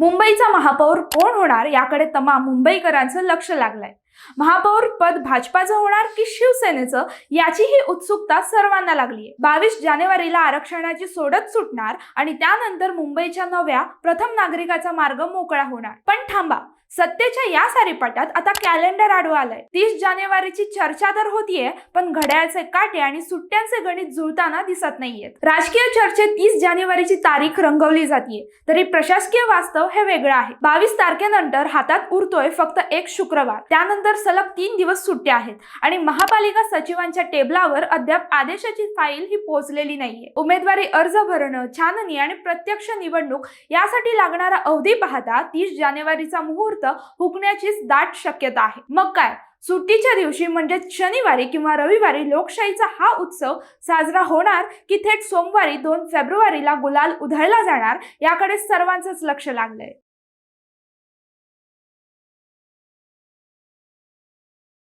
मुंबईचा महापौर कोण होणार याकडे तमाम मुंबईकरांचं लक्ष लागलंय. महापौर पद भाजपाचं होणार की शिवसेनेचं याची ही उत्सुकता सर्वांना लागलीय. बावीस जानेवारीला आरक्षणाची सोडत सुटणार आणि त्यानंतर मुंबईच्या नव्या प्रथम नागरिकाचा मार्ग मोकळा होणार. पण थांबा सत्तेच्या या सारीपाटात आता कॅलेंडर आढळ आलंय. तीस जानेवारीची चर्चा तर होतीये पण घड्याळचे काटे आणि सुट्ट्यांचे गणित जुळताना दिसत नाहीयेत. राजकीय चर्चेत तीस जानेवारीची तारीख रंगवली जातीये तरी प्रशासकीय वास्तव हे वेगळं आहे. बावीस तारखेनंतर हातात उरतोय फक्त एक शुक्रवार. त्यानंतर सलग तीन दिवस सुट्ट्या आहेत आणि महापालिका सचिवांच्या टेबलावर अद्याप आदेशाची फाईल ही पोहोचलेली नाहीये. उमेदवारी अर्ज भरणं छाननी आणि प्रत्यक्ष निवडणूक यासाठी लागणारा अवधी पाहता तीस जानेवारीचा मुहूर्त हुकण्याचीच दाट शक्यता आहे. मग काय? सुट्टीच्या दिवशी म्हणजे शनिवारी किंवा रविवारी लोकशाहीचा हा उत्सव साजरा होणार की थेट सोमवारी दोन फेब्रुवारीला गुलाल उधळला जाणार याकडे सर्वांचंच लक्ष लागलंय.